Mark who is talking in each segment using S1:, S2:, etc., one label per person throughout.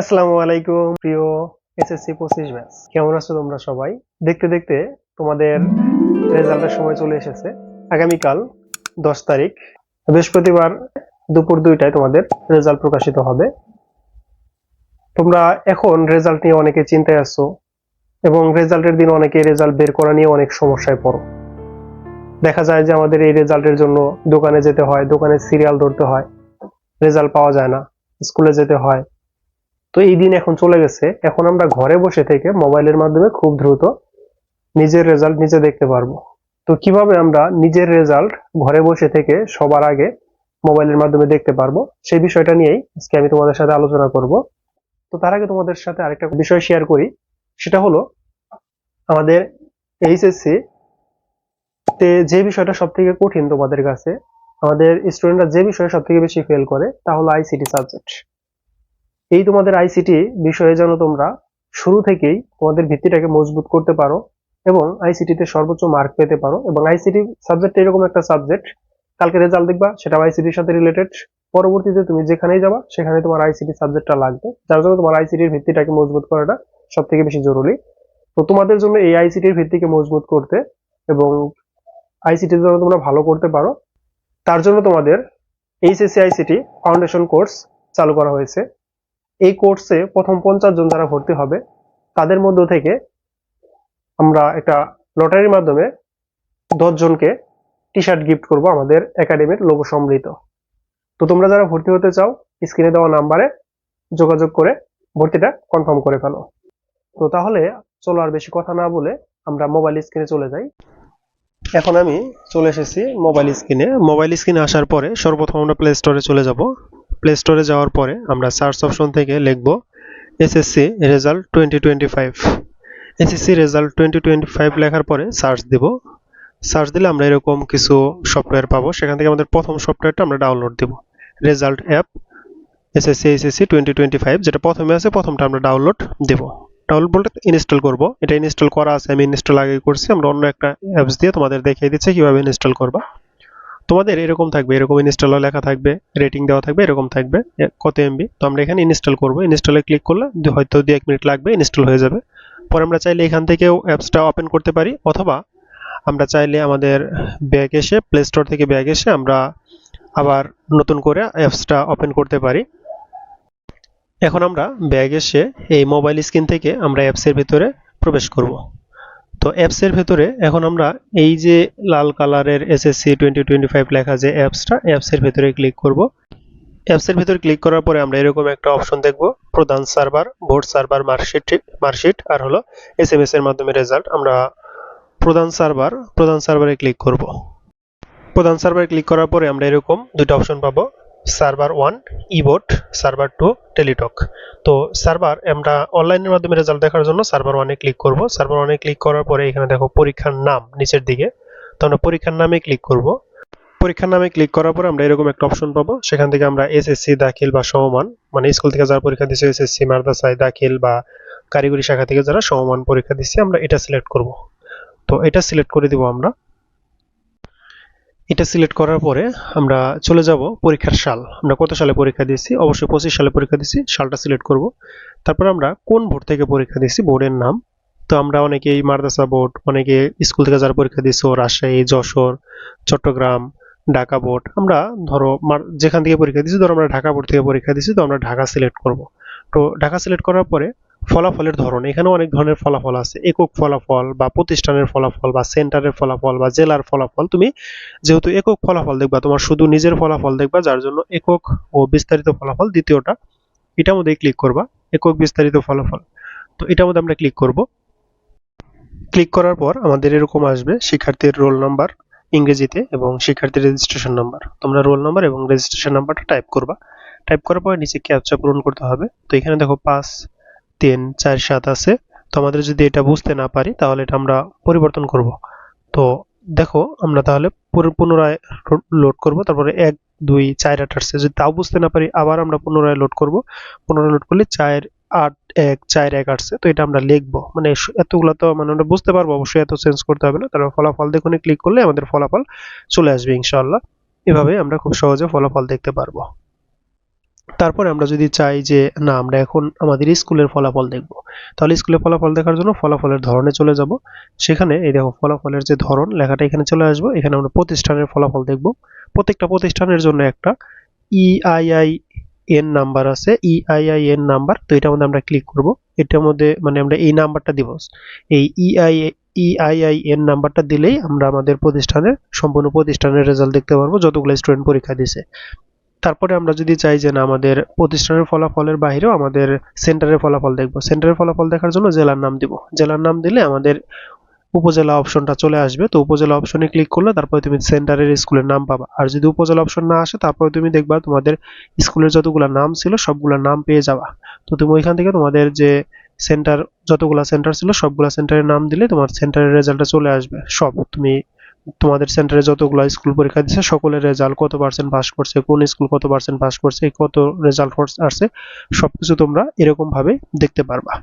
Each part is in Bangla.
S1: আসসালামু আলাইকুম, প্রিয় এসএসসি পঁচিশ ব্যাচ কেমন আছো তোমরা সবাই? দেখতে দেখতে তোমাদের রেজাল্টের সময় চলে এসেছে। আগামীকাল দশ তারিখ, বৃহস্পতিবার দুপুর দুইটায় তোমাদের রেজাল্ট প্রকাশিত হবে। তোমরা এখন রেজাল্ট নিয়ে অনেকে চিন্তায় আছো এবং রেজাল্টের দিন অনেকে রেজাল্ট বের করা নিয়ে অনেক সমস্যায় পড়ো। দেখা যায় যে আমাদের এই রেজাল্টের জন্য দোকানে যেতে হয়, দোকানে সিরিয়াল ধরতে হয়, রেজাল্ট পাওয়া যায় না, স্কুলে যেতে হয় তো এই দিন এখন চলে গেছে। এখন আমরা ঘরে বসে থেকে মোবাইলের মাধ্যমে খুব দ্রুত নিজের রেজাল্ট নিজে দেখতে পারব। তো কীভাবে আমরা নিজের রেজাল্ট ঘরে বসে থেকে সবার আগে মোবাইলের মাধ্যমে দেখতে পারব, সেই বিষয়টা নিয়েই আজকে আমি তোমাদের সাথে আলোচনা করব। তো তার আগে তোমাদের সাথে আরেকটা বিষয় শেয়ার করি, সেটা হলো আমাদের এইচএসসি তে যে বিষয়টা সব থেকে কঠিন তোমাদের কাছে, আমাদের স্টুডেন্টরা যে বিষয়ে সব থেকে বেশি ফেল করে, তা হলো আইসিটি সাবজেক্ট এই তোমাদের আইসিটি বিষয়ে যেন তোমরা শুরু থেকেই তোমাদের ভিত্তিটাকে মজবুত করতে পারো এবং আইসিটিতে সর্বোচ্চ মার্ক পেতে পারো এবং আইসিটি সাবজেক্ট এরকম একটা সাবজেক্ট কালকে রেজাল্ট দেখবা সেটা আইসিটির সাথে রিলেটেড পরবর্তীতে তুমি যেখানেই যাবা, সেখানে তোমার আইসিটি সাবজেক্টটা লাগবে। যার জন্য তোমার আইসিটির ভিত্তিটাকে মজবুত করাটা সব থেকে বেশি জরুরি। তো তোমাদের জন্য এই আইসিটির ভিত্তিকে মজবুত করতে এবং আইসিটির জন্য তোমরা ভালো করতে পারো। তার জন্য তোমাদের এইচএসসি আইসিটি ফাউন্ডেশন কোর্স চালু করা হয়েছে। এই কোর্সে প্রথম পঞ্চাশ জন যারা ভর্তি হবে, তাদের মধ্য থেকে আমরা একটা লটারির মাধ্যমে জনকে টি শার্ট গিফট করব আমাদের একাডেমির লোগো সম্মিলিত তো তোমরা যারা ভর্তি হতে চাও স্ক্রিনে দেওয়া নাম্বারে যোগাযোগ করে ভর্তিটা কনফার্ম করে ফেলো। তো তাহলে চলো আর বেশি কথা না বলে আমরা মোবাইল স্ক্রিনে চলে যাই। এখন আমি চলে এসেছি মোবাইল স্ক্রিনে মোবাইল স্ক্রিনে আসার পরে সর্বপ্রথম আমরা প্লে স্টোরে চলে যাব। প্লে স্টোরে যাওয়ার পরে আমরা সার্চ অপশন থেকে লিখব SSC result twenty twenty five SSC result twenty twenty five লেখার পরে সার্চ দিব। সার্চ দিলে আমরা এরকম কিছু সফটওয়্যার পাবো। সেখান থেকে আমাদের প্রথম সফটওয়্যারটা আমরা ডাউনলোড দিব। Result app SSC SSC twenty twenty five যেটা প্রথমে আছে, প্রথমটা আমরা ডাউনলোড দেব। ডাউনলোড বলতে ইনস্টল করব। এটা ইনস্টল করা আছে, আমি ইনস্টল আগে করছি। আমরা অন্য একটা অ্যাপস দিয়ে তোমাদের দেখিয়ে দিচ্ছি কীভাবে ইনস্টল করবা। তোমাদের এরকম থাকবে, এরকম ইনস্টল লেখা থাকবে রেটিং দেওয়া থাকবে, এরকম থাকবে কত এমবি তো আমরা এখানে ইনস্টল করব ইনস্টলে ক্লিক করলে হয়তো দু, এক মিনিট লাগবে ইনস্টল হয়ে যাবে। পরে আমরা চাইলে এখান থেকেও অ্যাপসটা ওপেন করতে পারি, অথবা আমরা চাইলে আমাদের ব্যাগ এসে প্লে স্টোর থেকে ব্যাগ এসে আমরা আবার নতুন করে অ্যাপসটা ওপেন করতে পারি। এখন আমরা ব্যাগ এসে এই মোবাইল স্ক্রিন থেকে আমরা অ্যাপসের ভিতরে প্রবেশ করব। তো অ্যাপসের ভেতরে এখন আমরা এই যে লাল কালারের এসএসসি টোয়েন্টি টোয়েন্টি ফাইভ লেখা যে অ্যাপসটা অ্যাপসের ভেতরে ক্লিক করব। অ্যাপসের ভেতরে ক্লিক করার পরে আমরা এরকম একটা অপশন দেখব, প্রধান server board server marksheet marksheet আর হলো এস এম এস এর মাধ্যমে রেজাল্ট আমরা প্রধান সার্ভার প্রধান সার্ভারে ক্লিক করব। প্রধান সার্ভারে ক্লিক করার পরে আমরা এরকম দুটো অপশন পাবো। সার্ভার ওয়ান ইবোট সার্ভার টু টেলিটক তো সার্ভার আমরা অনলাইনের মাধ্যমে রেজাল্ট দেখার জন্য সার্ভার ওয়ানে ক্লিক করব। সার্ভার ওয়ানে ক্লিক করার পরে এখানে দেখো পরীক্ষার নাম নিচের দিকে। তো আমরা পরীক্ষার নামে ক্লিক করব। পরীক্ষার নামে ক্লিক করার পরে আমরা এরকম একটা অপশন পাবো। সেখান থেকে আমরা এসএসসি দাখিল বা সমমান মানে স্কুল থেকে যারা পরীক্ষা দিচ্ছে এসএসসি মাদ্রাসায় দাখিল বা কারিগরি শাখা থেকে যারা সমমান পরীক্ষা দিচ্ছে আমরা এটা সিলেক্ট করব। তো এটা সিলেক্ট করে দিব আমরা। এটা সিলেক্ট করার পরে আমরা চলে যাব পরীক্ষার সাল। আমরা কত সালে পরীক্ষা দিয়েছি? অবশ্যই পঁচিশ সালে পরীক্ষা দিয়েছি, সালটা সিলেক্ট করব। তারপর আমরা কোন বোর্ড থেকে পরীক্ষা দিয়েছি? বোর্ডের নাম। তো আমরা অনেকেই মাদ্রাসা বোর্ড, অনেকে স্কুল থেকে যারা পরীক্ষা দিয়েছ রাজশাহী, যশোর, চট্টগ্রাম, ঢাকা বোর্ড। আমরা ধরো যেখান থেকে পরীক্ষা দিয়েছি, ধরো আমরা ঢাকা বোর্ড থেকে পরীক্ষা দিয়েছি, তো আমরা ঢাকা সিলেক্ট করব। তো ঢাকা সিলেক্ট করার পরে ফলাফলের ধরন। এখানে অনেক ধরনের ফলাফল আছে। একক ফলাফল বা প্রতিষ্ঠানের ফলাফল বা সেন্টারের ফলাফল বা জেলার ফলাফল। তুমি যেহেতু একক ফলাফল দেখবা, তোমার শুধু নিজের ফলাফল দেখবা, যার জন্য একক ও বিস্তারিত ফলাফল দ্বিতীয়টা এটার মধ্যে ক্লিক করবা। একক বিস্তারিত ফলাফল। তো এটার মধ্যে আমরা ক্লিক করব। ক্লিক করার পর আমাদের এরকম আসবে শিক্ষার্থীর রোল নাম্বার ইংরেজিতে এবং শিক্ষার্থীর রেজিস্ট্রেশন নাম্বার তোমরা রোল নাম্বার এবং রেজিস্ট্রেশন নাম্বারটা টাইপ করবা। টাইপ করার পর নিচে ক্যাপচা পূরণ করতে হবে। তো এখানে দেখো পাঁচ তিন, চার, সাত আছে। তো আমাদের যদি এটা বুঝতে না পারি, তাহলে এটা আমরা পরিবর্তন করব। তো দেখো, আমরা তাহলে পুনরায় লোড করব। তারপরে এক, দুই, চার, আট আসছে। যদি তাও বুঝতে না পারি, আবার আমরা পুনরায় লোড করব। পুনরায় লোড করলে চার, আট, এক, চার, এক আসছে। তো এটা আমরা লিখব। মানে এতগুলো তো মানে আমরা বুঝতে পারব, অবশ্যই এত চেঞ্জ করতে হবে না। তারপর ফলাফল দেখুন ক্লিক করলে আমাদের ফলাফল চলে আসবে, ইনশাআল্লাহ। এভাবে আমরা খুব সহজে ফলাফল দেখতে পারব। তারপরে আমরা যদি চাই যে, না, আমরা এখন আমাদের স্কুলের ফলাফল দেখব। তাহলে স্কুলের ফলাফল দেখার জন্য ফলাফলের ধরনে চলে যাব। সেখানে এই দেখো, ফলাফলের যে ধরন, লেখাটা এখানে চলে আসব। এখানে আমরা প্রতিষ্ঠানের ফলাফল দেখব। প্রত্যেকটা প্রতিষ্ঠানের জন্য একটা ইআইআই এন নাম্বার আছে। ইআইআই এন নাম্বার তো এটার মধ্যে আমরা ক্লিক করব। এটার মধ্যে মানে আমরা এই নাম্বারটা দিব। এই ইআই ইআইআই এন নাম্বারটা দিলেই আমরা আমাদের প্রতিষ্ঠানের, সম্পূর্ণ প্রতিষ্ঠানের রেজাল্ট দেখতে পারব। যতগুলো স্টুডেন্ট পরীক্ষা দিছে। তারপরে আমরা যদি চাই যে না, আমাদের প্রতিষ্ঠানের ফলাফলের বাইরেও আমাদের সেন্টারের ফলাফল দেখব। সেন্টারের ফলাফল দেখার জন্য জেলার নাম দিব। জেলার নাম দিলে আমাদের উপজেলা অপশনটা চলে আসবে। তো উপজেলা অপশনে ক্লিক করলে তারপরে তুমি সেন্টারের স্কুলের নাম পাবা। আর যদি উপজেলা অপশন না আসে, তারপরে তুমি দেখবা তোমাদের স্কুলের যতগুলো নাম ছিল, সবগুলা নাম পেয়ে যাবা। তো তুমি ওইখান থেকে তোমাদের যে সেন্টার, যতগুলা সেন্টার ছিল, সবগুলা সেন্টারের নাম দিলে তোমার সেন্টারের রেজাল্টটা চলে আসবে। সব তুমি তোমাদের সেন্টারে যতগুলো স্কুল পরীক্ষা দিচ্ছে সকলের রেজাল্ট কত পার্সেন্ট পাস করছে, কোন স্কুল কত পার্সেন্ট পাস করছে কত রেজাল্ট আসছে, সবকিছু তোমরা এরকম ভাবে দেখতে পারবা।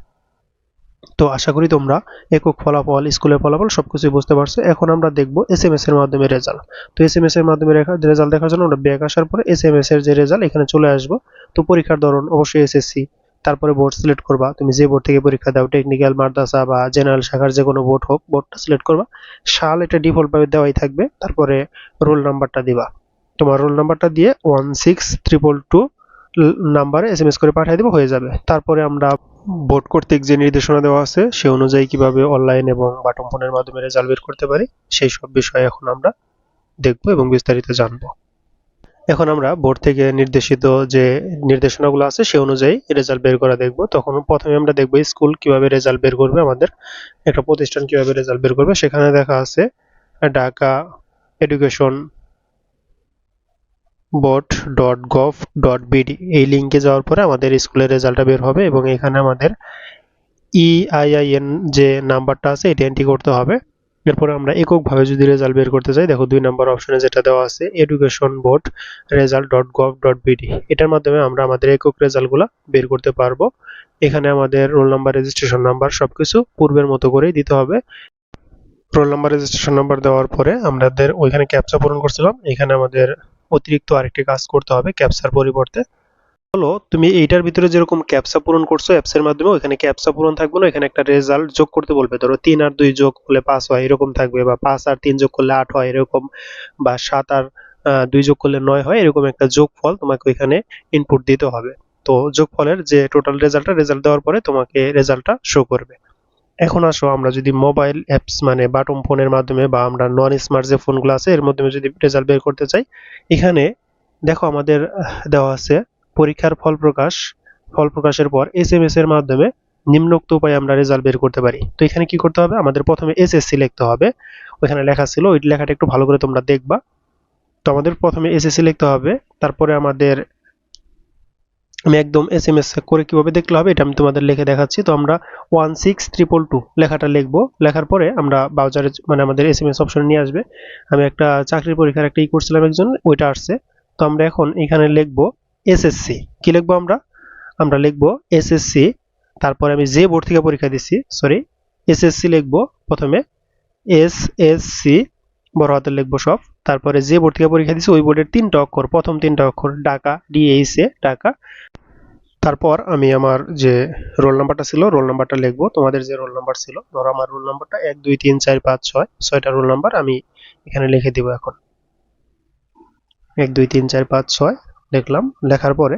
S1: তো আশা করি তোমরা একক ফলাফল স্কুলের ফলাফল সবকিছুই বুঝতে পারছ। এখন আমরা দেখব এস এম এস এর মাধ্যমে রেজাল্ট তো এস এম এস এর মাধ্যমে রেজাল্ট দেখার জন্য আমরা ব্যাক আসার পরে এস এম এস এর যে রেজাল্ট এখানে চলে আসব। তো পরীক্ষার ধরন অবশ্যই এসএসসি তারপরে বোর্ড সিলেক্ট করবা। তুমি যে বোর্ড থেকে পরীক্ষা দাও টেকনিক্যাল মাদ্রাসা বা জেনারেল শাখার যে কোনো বোর্ড হোক বোর্ডটা সিলেক্ট করবা। সাল এটা ডিফল্ট ভাবে দেওয়াই থাকবে। তারপরে রোল নাম্বারটা দিবা। তোমার রোল নাম্বারটা দিয়ে ওয়ান সিক্স ট্রিপল টু নাম্বারে এস এম এস করে পাঠিয়ে দেবো, হয়ে যাবে। তারপরে আমরা বোর্ড কর্তৃক যে নির্দেশনা দেওয়া আছে, সে অনুযায়ী কীভাবে অনলাইন এবং বাটন ফোনের মাধ্যমে রেজাল্ট বের করতে পারি, সেই সব বিষয়ে এখন আমরা দেখব এবং বিস্তারিত জানব। এখন আমরা বোর্ড থেকে নির্দেশিত যে নির্দেশনাগুলো আছে সে অনুযায়ী রেজাল্ট বের করা দেখব। তখন প্রথমে আমরা দেখব স্কুল কীভাবে রেজাল্ট বের করবে, আমাদের একটা প্রতিষ্ঠান কীভাবে রেজাল্ট বের করবে। সেখানে দেখা আছে Dhaka education board dot gov dot BD এই লিঙ্কে যাওয়ার পরে আমাদের স্কুলের রেজাল্টটা বের হবে এবং এখানে আমাদের E ইআইআইএন যে নাম্বারটা আছে, এটা এন্ট্রি করতে হবে। এরপরে আমরা এককভাবে যদি রেজাল্ট বের করতে চাই, দেখো দুই নম্বর অপশনে যেটা দেওয়া আছে education board result dot gov dot BD এটার মাধ্যমে আমরা আমাদের একক রেজাল্টগুলো বের করতে পারব। এখানে আমাদের রোল নাম্বার রেজিস্ট্রেশন নাম্বার সবকিছু পূর্বের মতো করেই দিতে হবে। রোল নাম্বার রেজিস্ট্রেশন নাম্বার দেওয়ার পরে আমাদের ওইখানে ক্যাপচা পূরণ করছিলাম। এখানে আমাদের অতিরিক্ত আরেকটি কাজ করতে হবে ক্যাপচার পরিবর্তে হলো তুমি এইটার ভিতরে যেরকম ক্যাপসা পূরণ করছ অ্যাপসের মাধ্যমে ওখানে ক্যাপসা পূরণ থাকবে না এখানে একটা রেজাল্ট যোগ করতে বলবে। ধরো তিন আর দুই যোগ করলে পাঁচ হয়, এরকম থাকবে, বা পাঁচ আর তিন যোগ করলে আট হয়, এরকম, বা সাত আর দুই যোগ করলে নয় হয়, এরকম একটা যোগফল তোমাকে ওইখানে ইনপুট দিতে হবে। তো যোগফলের যে টোটাল রেজাল্টটা রেজাল্ট দেওয়ার পরে তোমাকে রেজাল্টটা শো করবে। এখন আসো, আমরা যদি মোবাইল অ্যাপস মানে বাটম ফোনের মাধ্যমে, বা আমরা নন স্মার্ট যে ফোনগুলো আছে, এর মাধ্যমে যদি রেজাল্ট বের করতে চাই, এখানে দেখো আমাদের দেওয়া আছে পরীক্ষার ফল প্রকাশ, ফল প্রকাশের পর এস এম এস এর মাধ্যমে নিম্নোক্ত উপায়ে আমরা রেজাল্ট বের করতে পারি। তো এখানে কি করতে হবে? আমাদের প্রথমে এসএসসি লিখতে হবে। ওইখানে লেখা ছিল, ওই লেখাটা একটু ভালো করে তোমরা দেখবা। তো আমাদের প্রথমে এসএসসি লিখতে হবে। তারপরে আমাদের আমি একদম এস এম এস করে কীভাবে দেখলে হবে, এটা আমি তোমাদের লিখে দেখাচ্ছি। তো আমরা ওয়ান সিক্স ট্রিপল টু লেখাটা লিখব। লেখার পরে আমরা ব্রাউজারে মানে আমাদের এস এম এস অপশন নিয়ে আসবে। আমি একটা চাকরির পরীক্ষার একটা ই করছিলাম একজন, ওইটা আসছে। তো আমরা এখন এখানে লিখব এসএসসি কি লিখব আমরা? আমরা লিখব এসএসসি তারপরে আমি যে বোর্ড থেকে পরীক্ষা দিচ্ছি সরি এসএসসি লিখব প্রথমে। এস এস সি বড় হাতের লিখব সব। তারপরে যে বোর্ড থেকে পরীক্ষা দিচ্ছি ওই বোর্ডের তিনটা অক্ষর, প্রথম তিনটা অক্ষর, ঢাকা ডিএইচ এ ঢাকা। তারপর আমি আমার যে রোল নাম্বারটা ছিল রোল নাম্বারটা লিখব। তোমাদের যে রোল নাম্বার ছিল, ধরো আমার রোল নাম্বারটা এক, দুই, তিন, চার, পাঁচ, ছয়, ছয়টা রোল নাম্বার আমি এখানে লিখে দিব এখন। এক, দুই, তিন, চার, পাঁচ, ছয় লিখলাম লেখার পরে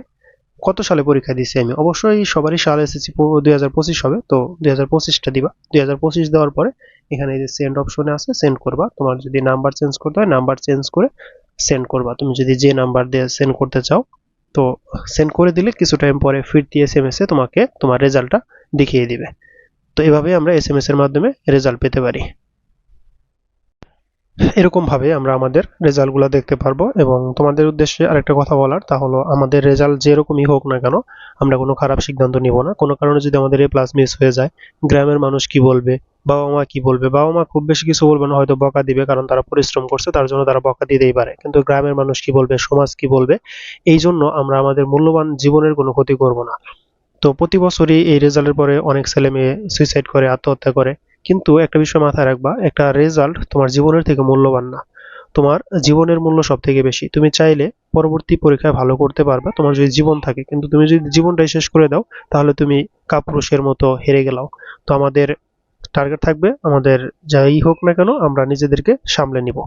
S1: কত সালে পরীক্ষা দিছি আমি? অবশ্যই সবারই সাল এসেছি দুই হাজার পঁচিশ হবে, তো দুই হাজার পঁচিশটা দিবা। দুই হাজার পঁচিশ দেওয়ার পরে এখানে যে সেন্ড অপশনে আছে সেন্ড করবা। তোমার যদি নাম্বার চেঞ্জ করতে হয় নাম্বার চেঞ্জ করে সেন্ড করবা। তুমি যদি যে নাম্বার দিয়ে সেন্ড করতে চাও, তো সেন্ড করে দিলে কিছু টাইম পরে ফিরতি এস এম এস তোমাকে তোমার রেজাল্টটা দেখিয়ে দিবে। তো এভাবে আমরা এস এম এস এর মাধ্যমে রেজাল্ট পেতে পারি। এরকম ভাবে আমরা আমাদের রেজাল্টগুলো দেখতে পারব এবং তোমাদের উদ্দেশ্যে আরেকটা কথা বলার, তা হলো আমাদের রেজাল্ট যেরকমই হোক না কেন, আমরা কোনো খারাপ সিদ্ধান্ত নিব না। কোনো কারণে যদি আমাদের এ প্লাস মিস হয়ে যায়, গ্রামের মানুষ কি বলবে, বাবা মা কি বলবে? বাবা মা খুব বেশি কিছু বলবে না, হয়তো বকা দিবে কারণ তারা পরিশ্রম করছে, তার জন্য তারা বকা দিতেই পারে। কিন্তু গ্রামের মানুষ কি বলবে, সমাজ কি বলবে, এই জন্য আমরা আমাদের মূল্যবান জীবনের কোনো ক্ষতি করব না। তো প্রতি বছরই এই রেজাল্টের পরে অনেক ছেলে মেয়ে সুইসাইড করে, আত্মহত্যা করে কিন্তু একটা বিষয় মাথায় রাখবা, একটা রেজাল্ট তোমার জীবনের থেকে মূল্যবান না। তোমার জীবনের মূল্য সব থেকে বেশি। তুমি চাইলে পরবর্তী পরীক্ষায় ভালো করতে পারবা, তোমার যদি জীবন থাকে, কিন্তু তুমি যদি জীবনটাই শেষ করে দাও, তাহলে তুমি কাপুরুষের মতো হেরে গেলাও। তো আমাদের টার্গেট থাকবে, আমাদের যাই হোক না কেন, আমরা নিজেদেরকে সামলে নিব।